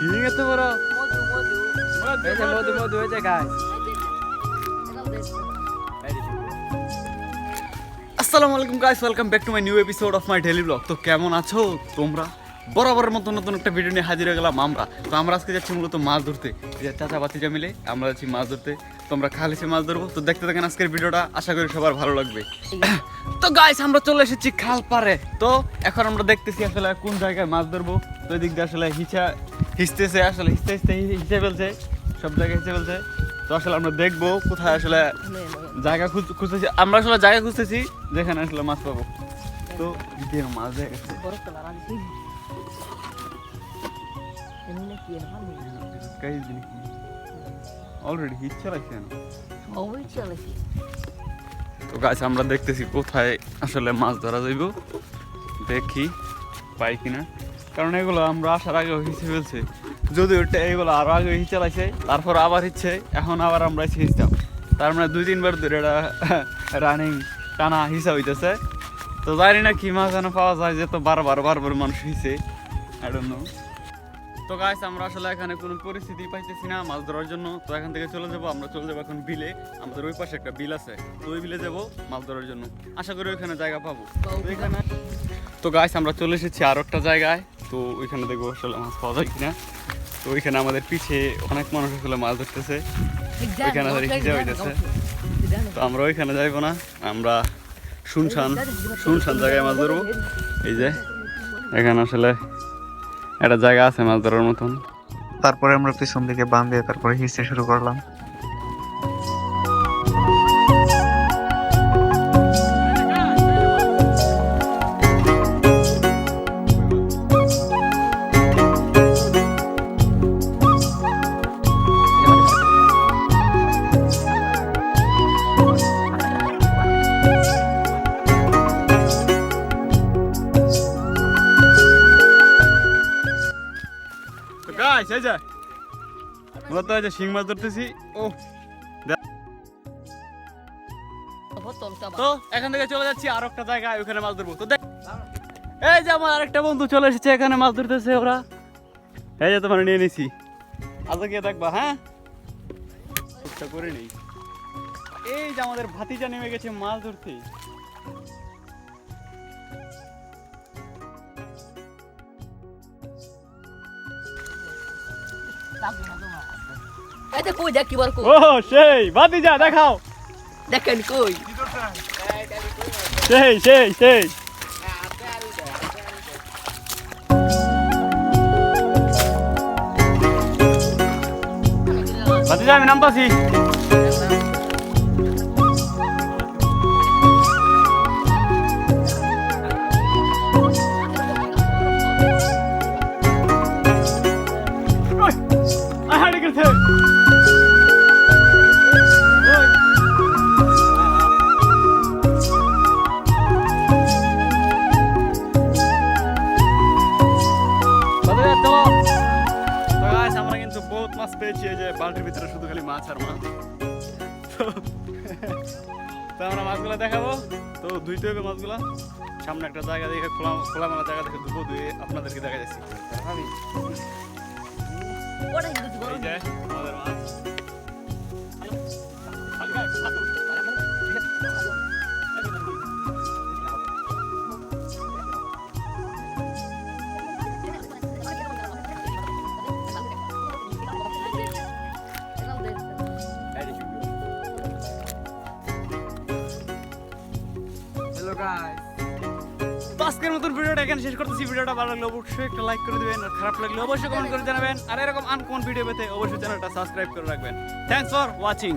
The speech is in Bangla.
শিং এত বড়। মধু মধু গাছ। আসসালামু আলাইকুম guys welcome back to my new episode of my daily blog তো কেমন আছো তোমরা? বরাবরের মতো নতুন একটা ভিডিও নিয়ে হাজির হয়ে গেলাম আমরা। তো আমরা আজকে যাচ্ছি মূলত মাছ ধরতে। যে চাচা বাতিজা মিলে আমরা যাচ্ছি মাছ ধরতে। তো আমরা খালিসে মাছ ধরবো। তো দেখতে থাকেন আজকের ভিডিওটা আশা করি সবার ভালো লাগবে। তো গাইস আমরা চলে এসেছি খাল পারে তো এখন আমরা দেখতেছি আসলে কোন জায়গায় মাছ ধরবো। তো এদিক দিয়ে আসলে হিচা হিচতেছে আসলে হিচতে হিচতে হিচে ফেলছে, সব জায়গায় হিচে ফেলছে। তো আসলে আমরা দেখব কোথায় আসলে জায়গা খুঁজ- খুঁজতেছি। আমরা আসলে জায়গা খুঁজতেছি, যেখানে আসলে মাছ পাবো। তো দিয়ে মাছ দেখা অলরেডি তো গাছ আমরা দেখতেছি কোথায় আসলে মাছ ধরা যাইব। দেখি পাই কিনা। কারণ এগুলো আমরা আসার আগে হিসে ফেলছে। যদি ওটা এগুলো আরও আগে হিচ চালাইছে তারপর আবার হিচ্ছে, এখন আবার আমরা এসে হিচতাম। তার মানে দুই, তিনবার ধরে এটা রানিং টানা হিসা হইতেছে। তো জানি না কি মাছ যেন পাওয়া যায়, যে তো বারবার বারবার মানুষ হিসে আই নো তো গাইস আমরা আসলে এখানে কোনো পরিস্থিতি পাইতেছি না মাছ ধরার জন্য। তো এখান থেকে চলে যাব, আমরা চলে যাব এখন বিলে। আমাদের ওই পাশে একটা বিল আছে, তো ওই বিলে যাব মাছ ধরার জন্য। আশা করি ওইখানে জায়গা পাবো। তো এখানে তো গাইস আমরা চলে এসেছি আর একটা জায়গায়। তো ওইখানে দেখব আসলে মাছ পাওয়া যায় কিনা। তো ওইখানে আমাদের পিছে অনেক মানুষ আসলে মাছ ধরতেছে। ওইখানে ধরে হিসেবে হইতেছে। তো আমরা ওইখানে যাইবো না আমরা শুনশান শুনশান জায়গায় মাছ ধরবো। এই যে এখানে আসলে একটা জায়গা আছে মাছ ধরার মতন। তারপরে আমরা পিছন দিকে বান দিয়ে তারপরে হিসতে শুরু করলাম। তো গাইস এই যে এই যে শিং মাছ ধরতেছি, ও। তো এখান থেকে চলে যাচ্ছি, আর একটা জায়গায় ওখানে মাছ ধরবো। তো দেখ। এই যে আমার আরেকটা বন্ধু চলে এসেছে, এখানে মাছ ধরতেছে ওরা। এই যে তোমার নিয়ে নিছি। আজকে গিয়ে দেখবা হ্যাঁ? করে নেই। এই যে আমাদের ভাতিজা নেমে গেছে মাছ ধরতে। এই যে কই দেখ কি বল কই? ও সেই ভাতিজা দেখাও। দেখেন কই? সেই সেই সেই। ভাতিজা আমি নামতাছি। কিন্তু বহুত মাছ পেয়েছি এই যে বালতির ভিতরে শুধু খালি মাছ আর মাছ। তো- আমরা মাছগুলো দেখাবো। তো ধুইতে হবে মাছগুলো। সামনে একটা জায়গা দেখে খোলা খোলা খোলামেলা জায়গা দেখে ধুবো ধুয়ে আপনাদেরকে দেখা যাচ্ছি আমাদের আজকের মতন ভিডিওটা এখানে শেষ করতেছি। ভিডিওটা ভালো লাগলে অবশ্যই একটা লাইক করে দিবেন আর খারাপ লাগলে অবশ্যই কমেন্ট করে জানাবেন। আর এরকম আনকমন ভিডিও পেতে অবশ্যই চ্যানেলটা সাবস্ক্রাইব করে রাখবেন। Thanks for watching